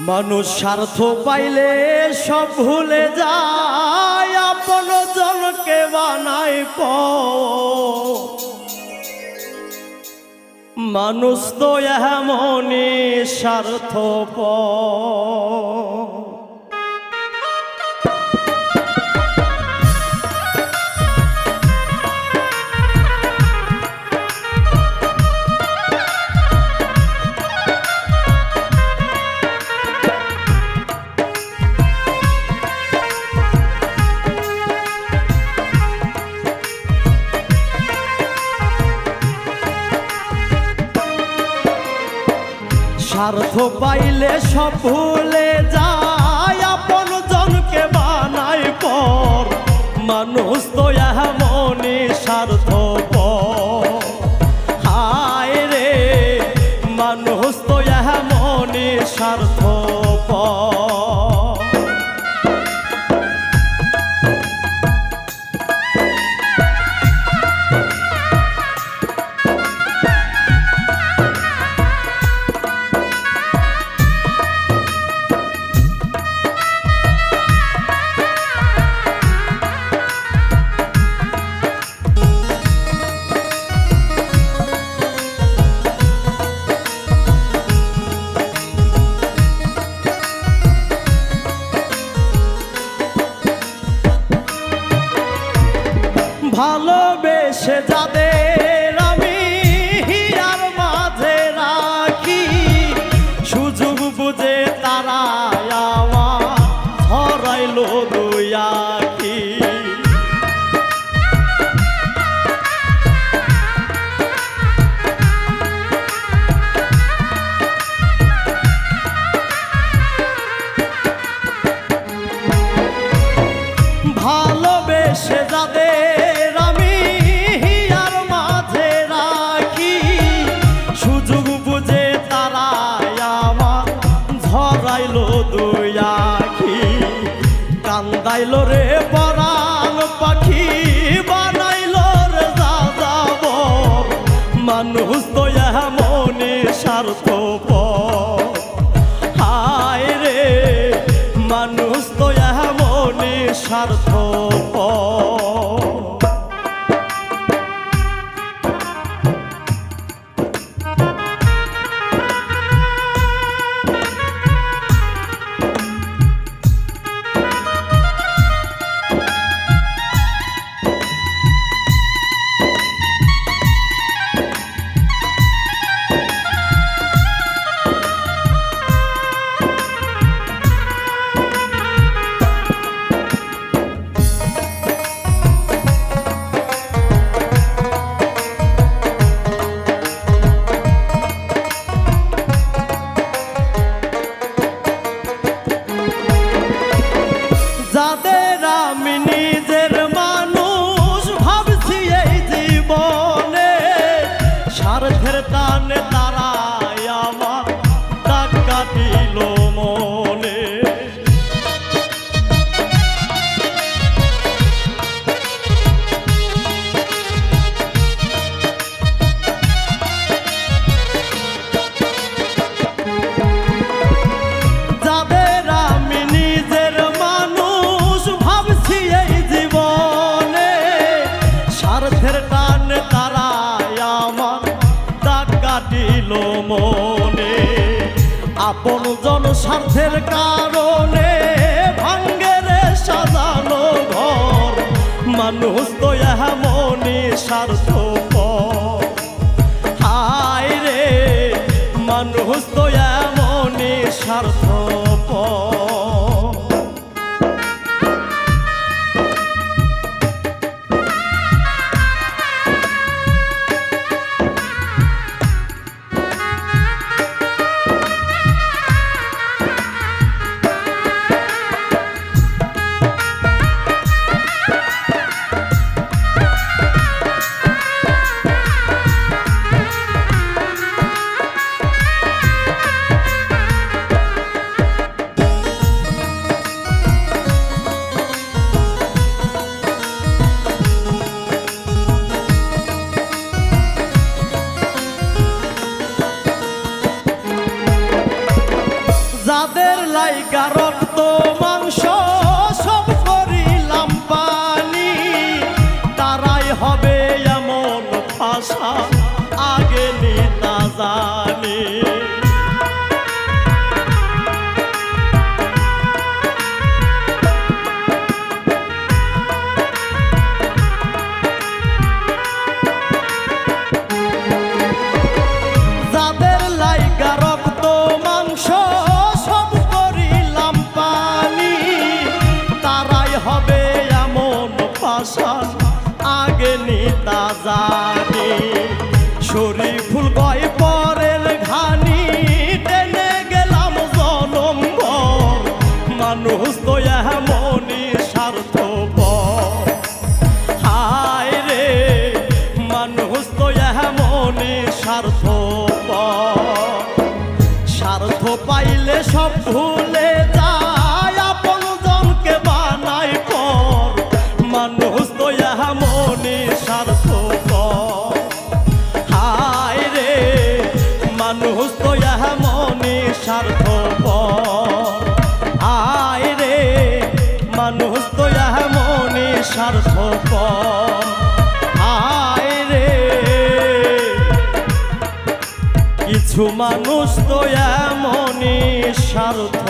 মানুষ স্বার্থ পাইলে সব ভুলে যায়, আপন জনকে বানাই প মানুষ তো এমনই স্বার্থ প স্বার্থ পাইলে সব ভুলে যা। আখি কান্দাইল রে পা 咋的 কাটিল মনে। আপন জন স্বার্থের কারণে ভাঙ্গেরে সাজানো ঘর। মানুষ তো এমনি স্বার্থ। যাদের লাইগা রক্ত মাংস সব করিলাম পানি। তারাই হবে এমন ভাষা আগে না জানি। মানুষ তো এমনই স্বার্থ হায় রে, মানুষ তো এমনই স্বার্থ স্বার্থ পাইলে সব ভুলে যায়, আপন জনকে বানাই পর। মানুষ স্বার্থ হায় রে, মানুষ কিছু মানুষ তো এমনই স্বার্থ